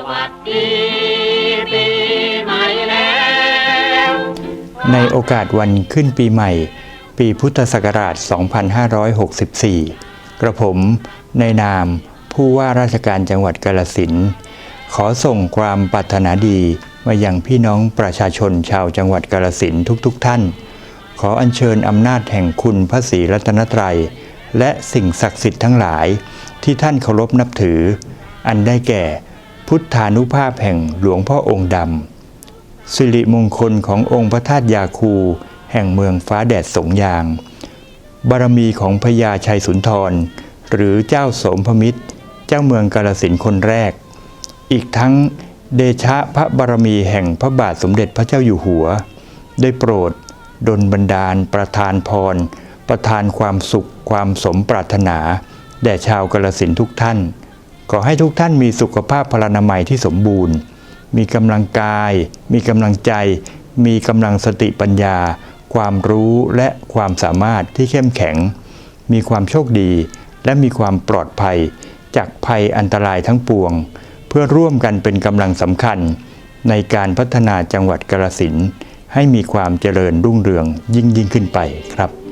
สวัสดีปีใหม่แล้ว ในโอกาสวันขึ้นปีใหม่ ปีพุทธศักราช 2564 กระผมในนามผู้ว่าราชการจังหวัดกาลสินขอส่งความปรารถนาดีมายังพี่น้องประชาชนชาวจังหวัดกาลสินทุกๆทท่าน ขออัญเชิญอำนาจแห่งคุณพระศรีรัตนตรัย และสิ่งศักดิ์สิทธิ์ทั้งหลายที่ท่านเคารพนับถือ อันได้แก่ พุทธานุภาพแห่งหลวงพ่อองค์ดำสิริมงคลขององค์พระธาตุยาคู แห่งเมืองฟ้าแดดสงยาง บารมีของพญาชัยสุนทร หรือเจ้าสมพมิตร เจ้าเมืองกาลสินคนแรก อีกทั้งเดชะพระบารมีแห่งพระบาทสมเด็จพระเจ้าอยู่หัว ได้โปรดดลบันดาลประทานพร ประทานความสุขความสมปรารถนา แด่ชาวกาลสินทุกท่าน ขอให้ทุกท่านมีสุขภาพพลานามัยที่สมบูรณ์ มีกำลังกาย มีกำลังใจ มีกำลังสติปัญญา ความรู้และความสามารถที่เข้มแข็ง มีความโชคดี และมีความปลอดภัย จากภัยอันตรายทั้งปวง เพื่อร่วมกันเป็นกำลังสำคัญ ในการพัฒนาจังหวัดกาฬสินให้มีความเจริญรุ่งเรืองยิ่งยิ่งขึ้นไปครับ